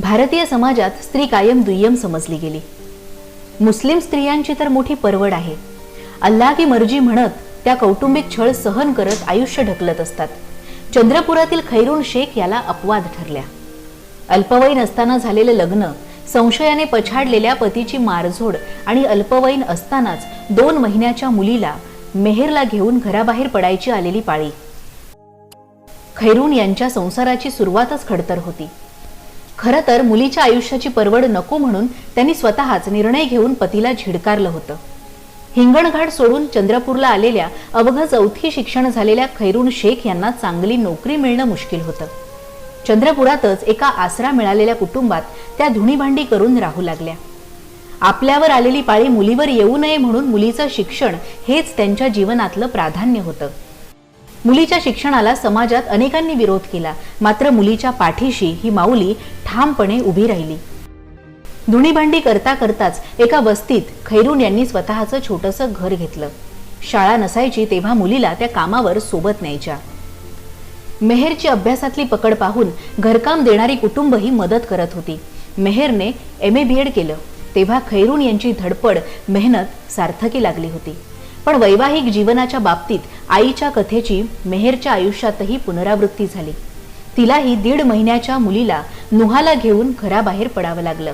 भारतीय समाजात स्त्री कायम दुय्यम समजली गेली. मुस्लिम स्त्रियांची तर मोठी परवड आहे. अल्लाह की मर्जी म्हणत त्या कौटुंबिक छळ सहन करत आयुष्य ढकलत असतात. चंद्रपुरातील खैरून शेख याला अपवाद ठरल्या. अल्पवयीन असताना झालेले लग्न संशयाने पछाडलेल्या पतीची मारझोड आणि अल्पवयीन असतानाच दोन महिन्याच्या मुलीला मेहेरला घेऊन घराबाहेर पडायची आलेली पाळी. खैरून यांच्या संसाराची सुरुवातच खडतर होती. खरं तर मुलीच्या आयुष्याची परवड नको म्हणून त्यांनी स्वतःच निर्णय घेऊन पतीला झिडकारलं होतं. हिंगणघाट सोडून चंद्रपूरला आलेल्या अवघ चौथी शिक्षण झालेल्या खैरून शेख यांना चांगली नोकरी मिळणं मुश्किल होतं. चंद्रपुरातच एका आसरा मिळालेल्या कुटुंबात त्या धुणीभांडी करून राहू लागल्या. आपल्यावर आलेली पाळी मुलीवर येऊ नये म्हणून मुलीचं शिक्षण हेच त्यांच्या जीवनातलं प्राधान्य होतं. मुलीच्या शिक्षणाला समाजात अनेकांनी विरोध केला. मात्र मुलीच्या पाठीशी ही माऊली ठामपणे उभी राहिली. धुणीभांडी करता करताच एका वस्तीत खैरून यांनी स्वतःचं छोटंसं घर घेतलं. शाळा नसायची तेव्हा मुलीला त्या कामावर सोबत न्यायच्या. मेहरची अभ्यासातली पकड पाहून घरकाम देणारी कुटुंबही मदत करत होती. मेहरने एम ए बी एड केलं. तेव्हा खैरून यांची धडपड मेहनत सार्थकी लागली होती. पण वैवाहिक जीवनाच्या बाबतीत आईच्या कथेची मेहेरच्या आयुष्यातही पुनरावृत्ती झाली. तिलाही दीड महिन्याच्या मुलीला नुहाला घेऊन घराबाहेर पडावं लागलं.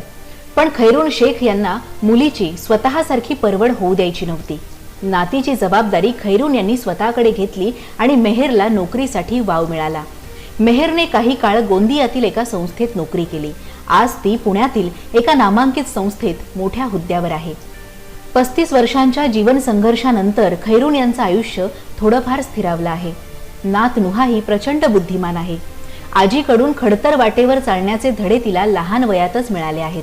पण खैरून शेख यांना मुलीची स्वतःसारखी परवड होऊ द्यायची नव्हती. नातीची जबाबदारी खैरून यांनी स्वतःकडे घेतली आणि मेहेरला नोकरीसाठी वाव मिळाला. मेहेरने काही काळ गोंदियातील एका संस्थेत नोकरी केली. आज ती पुण्यातील एका नामांकित संस्थेत मोठ्या हुद्द्यावर आहे. पस्तीस वर्षांच्या जीवन संघर्षानंतर खैरून यांचं आयुष्य थोडंफार स्थिरावलं आहे. नात नुहा ही प्रचंड बुद्धिमान आहे. आजीकडून खडतर वाटेवर चालण्याचे धडे तिला लहान वयातच मिळाले आहेत.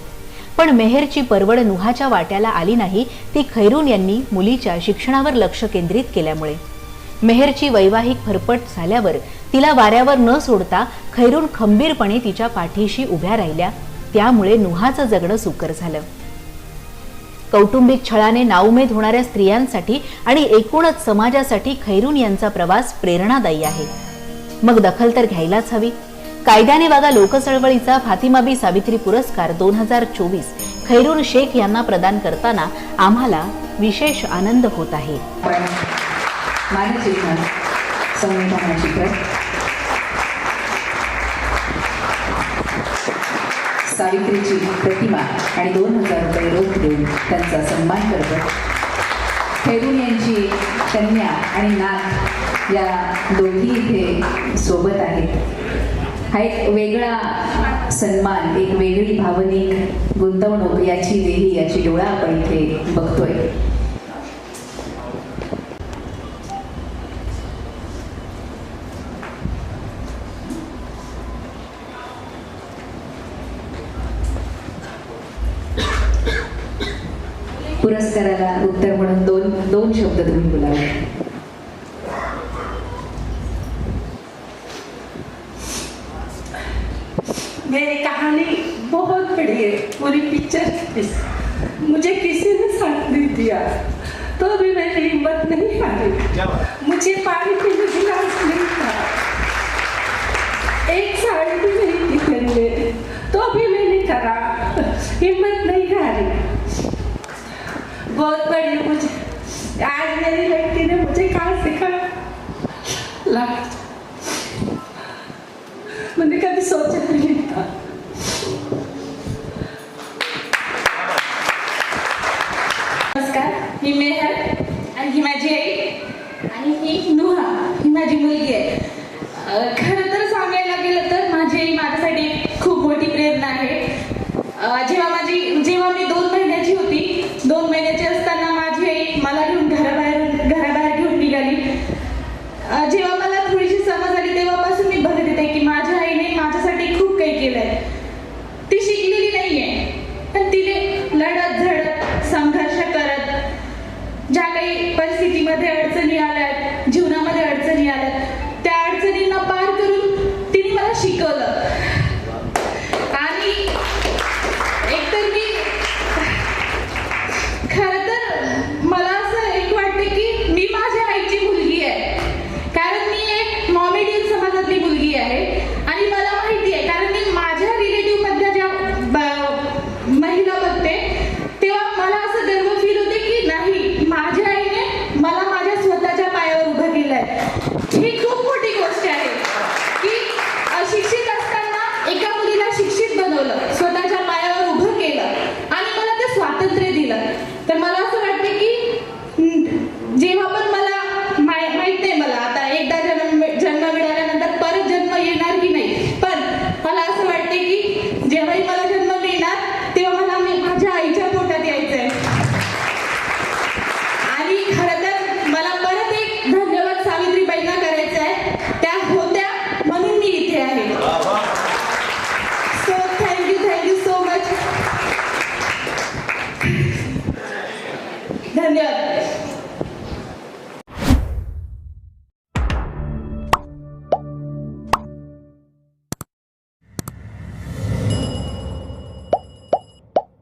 पण मेहेरची परवड नुहाच्या वाट्याला आली नाही ती खैरून यांनी मुलीच्या शिक्षणावर लक्ष केंद्रित केल्यामुळे. मेहेरची वैवाहिक फरफट झाल्यावर तिला वाऱ्यावर न सोडता खैरून खंबीरपणे तिच्या पाठीशी उभ्या राहिल्या. त्यामुळे नुहाचं जगणं सुकर झालं. कौटुंबिक छळाने नाउमेद होणाऱ्या स्त्रियांसाठी आणि एकूणच समाजासाठी खैरून यांचा प्रवास प्रेरणादायी आहे. मग दखल तर घ्यायलाच हवी. कायद्याने वागा लोकचळवळीचा फातिमाबी सावित्री पुरस्कार दोन हजार चोवीस. खैरून शेख यांना प्रदान करताना आम्हाला विशेष आनंद होत आहे. सावित्रीची प्रतिमा आणि दोन हजार रुपये रोख देऊन त्यांचा सन्मान करतो. फेरून यांची कन्या आणि नाथ या दोन्ही इथे सोबत आहेत. हा एक वेगळा सन्मान एक वेगळी भावनिक गुंतवणूक याची देही याची डोळा आपण इथे बघतोय. पुरस्काराला उत्तर म्हणून दोन दोन शब्द तुम्ही बोलावे मेरी कहानी बहुत बड़ी है पूरी पिक्चर मुझे किसी ने साथ नहीं दिया तो भी मैंने हिम्मत नहीं हारी। मुझे पानी पीने की गिलास नहीं था। एक साड़ी भी नहीं थी तो भी मैंने करा हिम्मत नहीं हारी। बहुत बड़ी मुझे। आज मेरी लड़की ने मुझे कहा सिखा लग in.